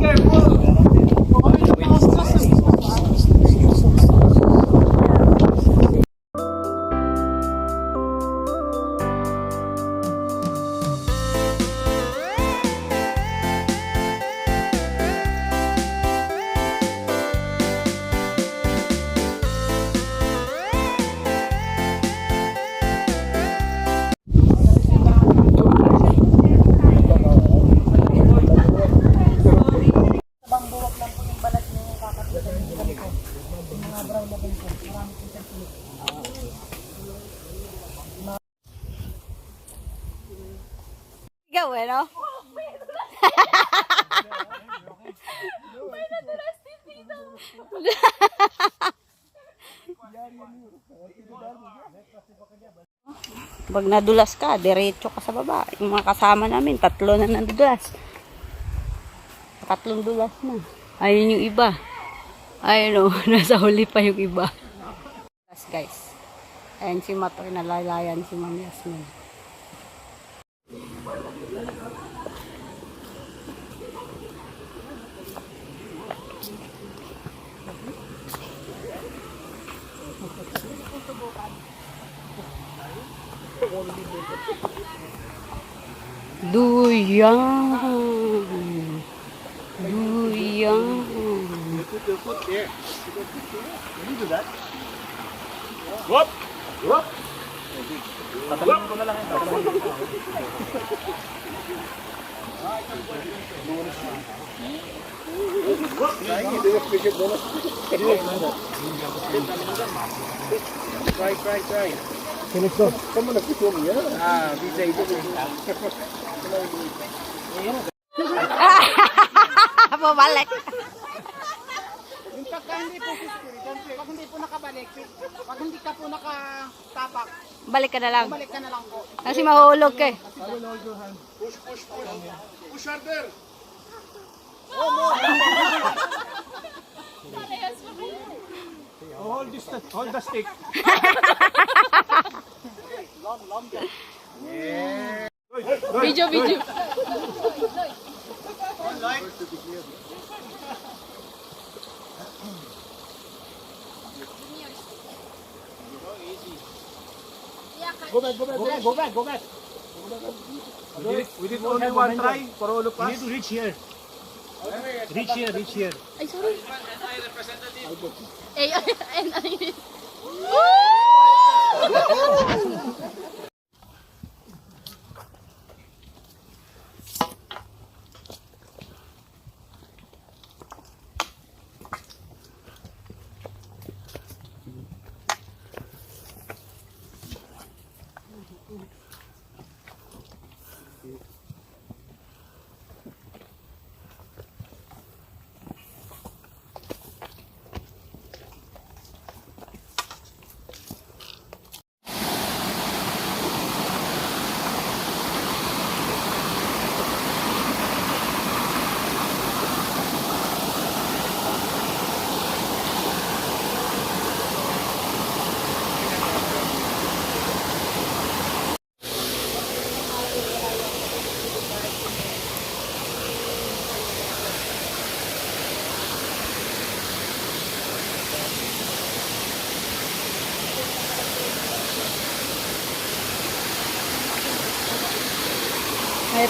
Дякую. Eh, no? Pag nadulas ka, diretso ka sa baba. Yung mga kasama namin, tatlo na nadulas. Tatlong dulas na. Ayun yung iba. Ayun o, nasa huli pa yung iba. Guys. Ayan si Matoy, nalalayan si Ma'am Yasmin. Duyang. Duyang. Whoop! Whoop! Try, try, try. Finish go. Kamu nag-film niya? Ah, DJ ito. Pabalik. Yung pagka hindi po pag hindi po nakabalik, pag hindi ka po nakatapak, Balik ka na lang. balik ka na lang po. Kasi mahuhulog ka eh. Push harder! hold this, hold the stick. Video, video. Go back, go back, go back, go back, go back. We did, we did only one try for all of us. You need to reach here. Reach here, reach here. Ay, sorry. Eh, ay, ay, ay.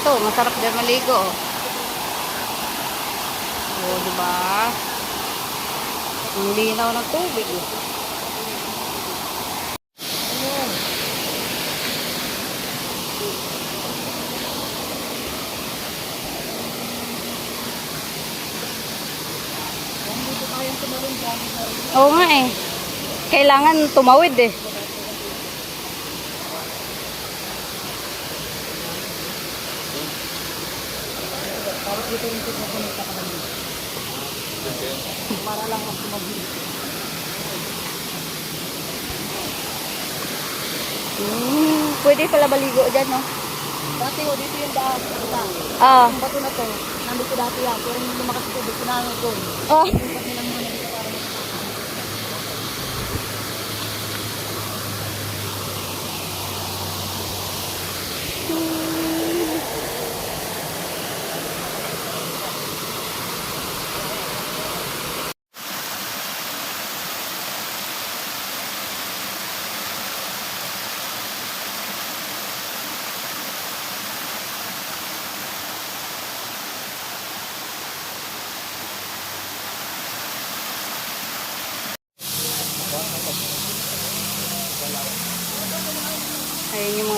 Ito, masarap din maligo. Oo, di ba? Ang linaw ng tubig. eh. Oo nga eh. Kailangan tumawid eh. Hmm, pwede pala baligo dyan, no? Dati ho, dito yung daan. Ito lang. Ah. Yung bato na to, nandito dati yan. Pero nung lumakas ko, dito na ano doon. Oh.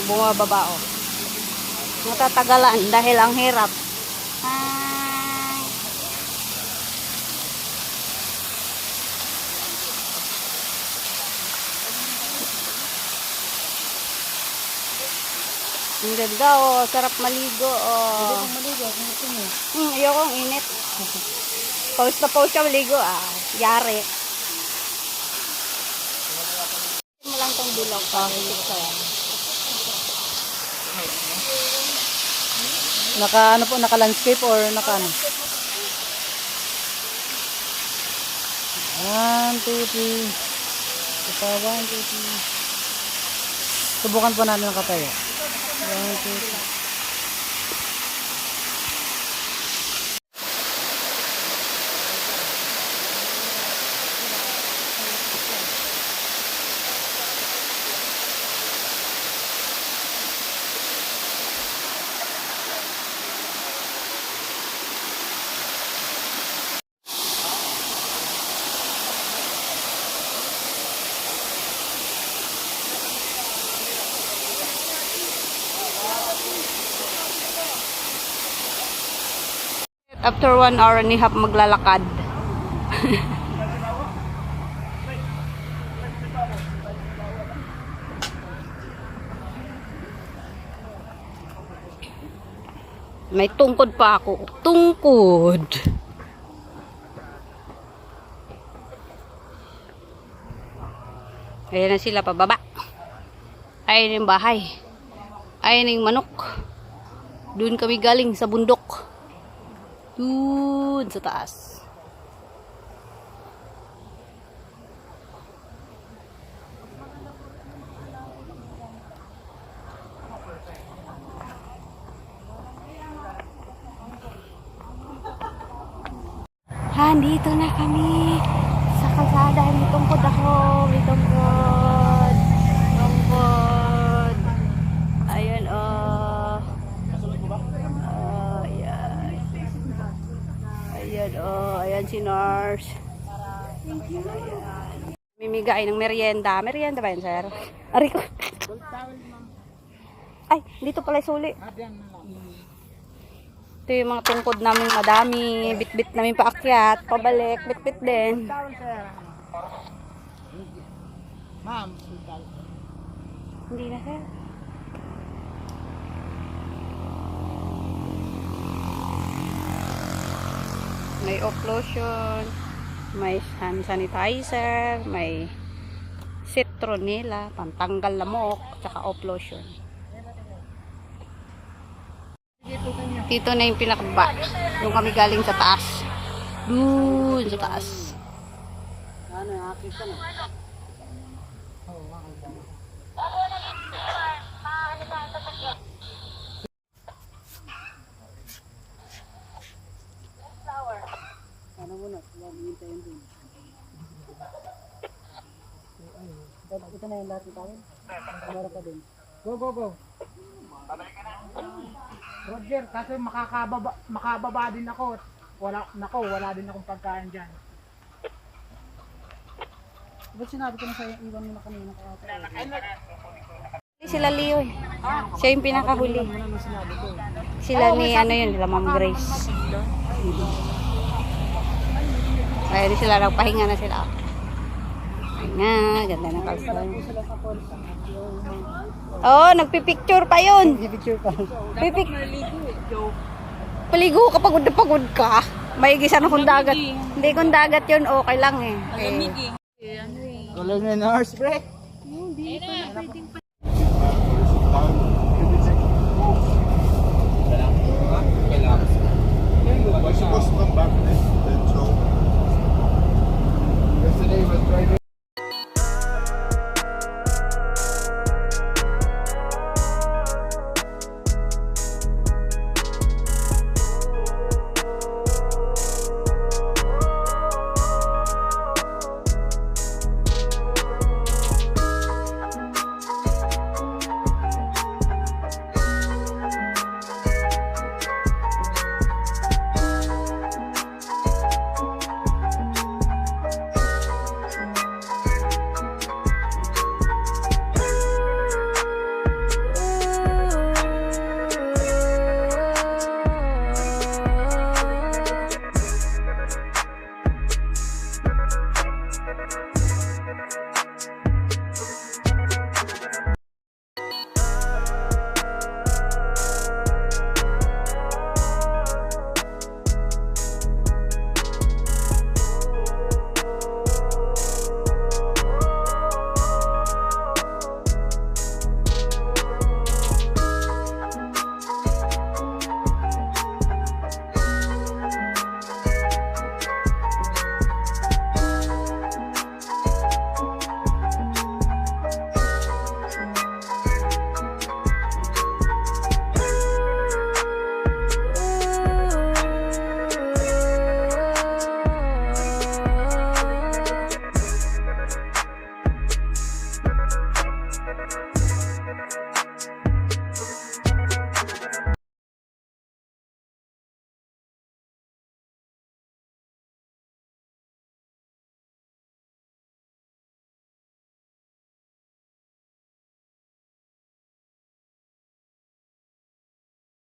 Bumababa oh. Natatagalan dahil ang hirap. Hi. Ang ganda oh, sarap maligo oh. Maligo, kung gusto mo. Hmm, ayokong init. Pause na pause ka maligo ah. Yari. mo lang tong bilog pa. Naka ano po, naka landscape or naka ano? One, two, three. Ito, one, two, three. Subukan po natin ang katayo. One, two, three. After one hour and a half maglalakad. May tungkod pa ako. Tungkod. Ayan na sila pababa. Ayan yung bahay. Ayan yung manok. Doon kami galing sa bundok. Doon sa taas. Ha, dito na kami. Sa kalsada, may tungkod ako. May tungkod. Tungkod. Ayan, oh. Oh, ayan. Ayan, oh. Ayan si nurse. Ayan. Mimigay ng merienda. Merienda ba yan, sir? Ari ko. Ay, dito pala suli. Ito yung mga tungkod namin madami. Bit-bit namin paakyat. Pabalik. Bit-bit din. Ma'am. Hindi na, sir. May off-lotion, may hand sanitizer, may citronella, pantanggal lamok, tsaka off-lotion. Dito na yung pinakaba. Yung kami galing sa taas. Doon sa taas. Ano, akit ka na. Ano muna, hintayin din. Ito na yung lahat tayo. Meron pa din. Go, go, go. Roger, kasi makakababa, makababa din ako. Wala, nako, wala din akong pagkain dyan. Ba't sinabi ko na sa'yo, iwan mo na kanina ka Sila Leo eh. Siya yung pinakahuli. Ano? Sila ni ano yun, sila Ma'am Grace. Pwede sila lang, pahinga na sila. Pahinga, ganda ng kalsada. Oo, oh, nagpipicture pa yun. Nagpipicture pa. Pipic Paligo ka, pagod-pagod ka. May gisa na kung dagat. Hindi kung dagat yun, okay lang eh. Alamig eh. Alam na nurse, bre. Hindi pa na pwedeng pa. Kailangan. Kailangan. Kailangan. Kailangan. Kailangan. Kailangan. すいません。